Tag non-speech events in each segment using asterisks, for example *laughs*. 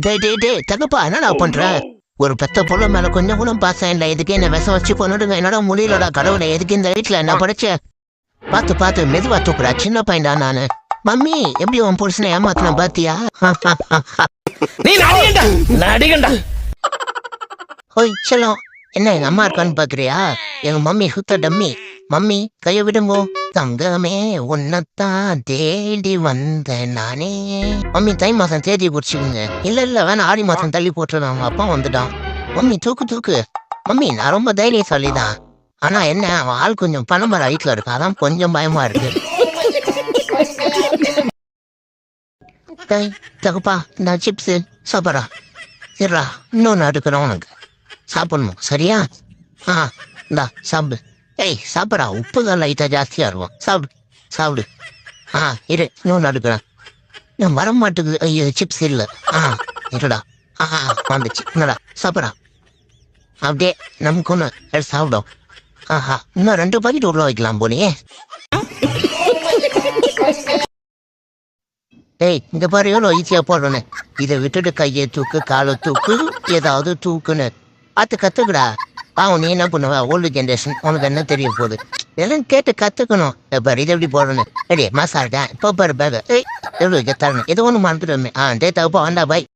டேய் டேய் டேய் தகப்பா என்னடா பண்ற? ஒரு பெத்த பொண்ணு மேல கொஞ்சம் கூட பாசம் இல்லை. எதுக்கு என்ன விஷம் வச்சு கொண்டுடுங்க என்னோட முடியலடா கடவுளை எதுக்கு இந்த வீட்டுல என்ன படிச்ச? பார்த்து பார்த்து மெதுவா தூக்குறா சின்ன பையன்டா நானு. மம்மி எப்படி உன் புருஷனை ஏமாத்தின பாத்தியா? *laughs* நீ நடிகண்டா? நடிகண்டா? ஹோய் செல்லம் என்ன எங்க அம்மா இருக்கான்னு பாக்குறியா? எங்க மம்மி சுத்த டம்மி. மம்மி கைய விடுங்கோ. தங்கமே உன்னத்தான் தேடி வந்த நானே. மம்மி தை மாசம் தேதி குறிச்சுக்குங்க. இல்ல இல்ல வேணா ஆடி மாசம் தள்ளி போட்டுருந்தான் அப்பா வந்துட்டான். மம்மி தூக்கு தூக்கு. மம்மி நான் ரொம்ப தைரியசாலி தான் ஆனா என்ன அவன் ஆள் கொஞ்சம் பணமர ஹைட்ல இருக்கு அதான் கொஞ்சம் பயமா இருக்கு. டேய், தகுப்பா இந்த சிப்ஸ் சாப்பிட்றா. இருடா இன்னொன்று எடுக்கிறோம் உனக்கு. சாப்பிடணும் சரியா? ஆ இந்தா சாப்பிடு. ஏய் சாப்பிடா உப்பு தான் லைட்டாக ஜாஸ்தியாக இருக்கும். சாப்பிடு சாப்பிடு. ஆ இரு. இன்னொன்று அடுக்கிறேன் நான் வர மாட்டேங்குது. ஐயோ சிப்ஸ் இல்லை. ஆ இருடா. ஆ வந்துச்சு. என்னடா சாப்பிடா அப்படியே நமக்கு ஒன்று எடுத்து சாப்பிடும். ஆஹா இன்னும் ரெண்டு பாக்கெட் உள்ள வைக்கலாம் போனியே டேய் இந்த பாரு எவ்வளோ ஈஸியாக போடுறேன்னு. இதை விட்டுட்டு கையை தூக்கு காலை தூக்கு ஏதாவது தூக்குன்னு. பார்த்து கற்றுக்குடா பாவம் நீ என்ன பண்ணுவ? ஓல்டு ஜென்ரேஷன் உனக்கு என்ன தெரிய போகுது? எல்லாம் கேட்டு கற்றுக்கணும் பாரு இது எப்படி போடணும் ரெடி மசாலா இப்போ பாரு பேக ஏய் எவ்வளோ தரணும்? எது ஒன்று மறந்துட்டு ஆ டே தகுப்பா வேண்டா பாய்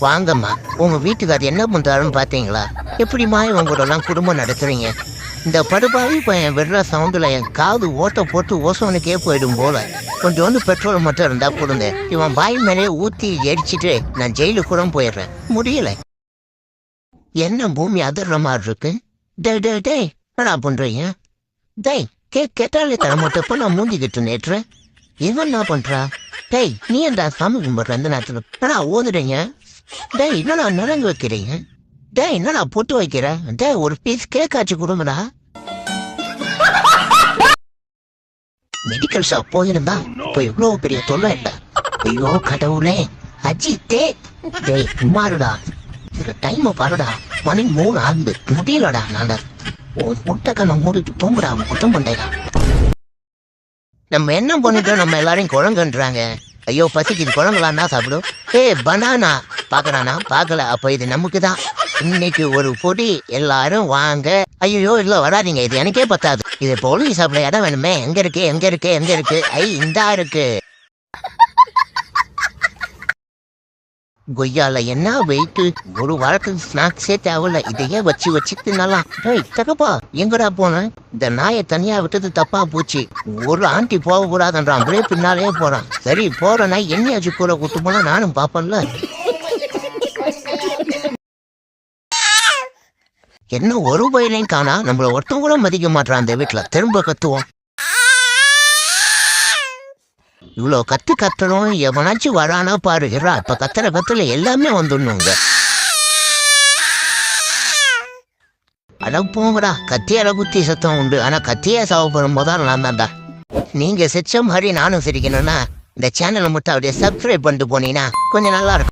வாங்கம்மா உங்க வீட்டுக்காரர் என்ன பண்றாருன்னு பாத்தீங்களா? எப்படிமா இவங்க குடும்பம் நடத்துறீங்க? இந்த படுபாவி பையன் விடுற சவுண்டில் என் காது ஓட்டை போட்டு ஓசோனுக்கே போயிடும் போல. கொஞ்சோண்டு பெட்ரோல் மட்டும் இருந்தால் கொடுங்க இவன் பாய் மேலே ஊற்றி எரிச்சிட்டு நான் ஜெயிலுக்கு கூட போயிடுறேன். முடியல. என்ன பூமி அதிர்ற மாதிரி இருக்கு? டே டே டேய் என்னடா பண்ணுறீங்க டேய் கே கேட்டாலே தர மாட்டப்ப நான் மூந்திக்கிட்டு நேற்று இவன் என்ன பண்ணுறா டேய் நீ என்ன சாமி கும்பிட்ற இந்த நேரத்தில்? என்னடா ஓதுறீங்க? டேய் என்னடா நரங்கு வைக்கிறீங்க? டேய் என்னடா பொட்டு வைக்கிற? டேய் ஒரு பீஸ் கேக் ஆச்சு கொடுங்கடா. மெடிக்கல் ஷாப் போயிருந்தா இப்ப இவ்வளவு பெரிய தொல்லை இல்ல. ஐயோ கடவுளே அஜித்தே. டேய் சும்மாருடா இந்த டைம் பாருடா. மணி மூணு ஆகுது. முடியலடா நான் ஒரு முட்டை கண்ணை மூடிட்டு தூங்குடா முத்தம் பண்ணேடா நம்ம என்ன பண்ணிட்டோம்? நம்ம எல்லாரையும் குழங்குன்றாங்க ஐயோ பசிக்குது. குழம்புலான்னா சாப்பிடும் ஏ பனானா. பாக்குறானா பார்க்கல. அப்ப இது நமக்கு தான் இன்னைக்கு ஒரு பொடி. எல்லாரும் வாங்க. ஐயோ இல்லை வராதீங்க. இது எனக்கே பத்தாது. இது போலீஸ் சாப்பிட இடம் வேணுமே? எங்க இருக்கு? எங்க இருக்கு? எங்க இருக்கு? ஐ இந்தா இருக்கு. கொய்யால என்ன வெயிட்டு ஒரு வாரத்துக்கு ஸ்நாக்ஸே தேவையில்ல. இதையே வச்சு வச்சு தின்னலாம். டேய் தகப்பா எங்கடா போன? இந்த நாயை தனியா விட்டது தப்பா போச்சு. ஒரு ஆண்டி போக கூடாதுன்றான் அப்படியே பின்னாலே போறான். சரி போற நாய் என்னையாச்சு கூட கூட்டு போனா நானும் பாப்பேன்ல. என்ன ஒரு பயிலையும் காணா நம்மள ஒருத்தம் கூட மதிக்க மாட்டான் அந்த வீட்டுல திரும்ப கத்துவோம். இவ்வளோ கத்து கத்தணும் எவனாச்சும் வரானா பாரு. இரா இப்ப கத்துற கத்துல எல்லாமே வந்துடணுங்க. அட போங்கடா கத்தியால குத்தி சத்தம் உண்டு. ஆனா கத்தியா சாவப்படும் போதான் நான் தான்டா நீங்க சிரிச்ச மாதிரி நானும் சிரிக்கணும்னா இந்த சேனலை மட்டும் அப்படியே சப்ஸ்கிரைப் பண்ணிட்டு போனீங்கன்னா கொஞ்சம் நல்லா இருக்கும்.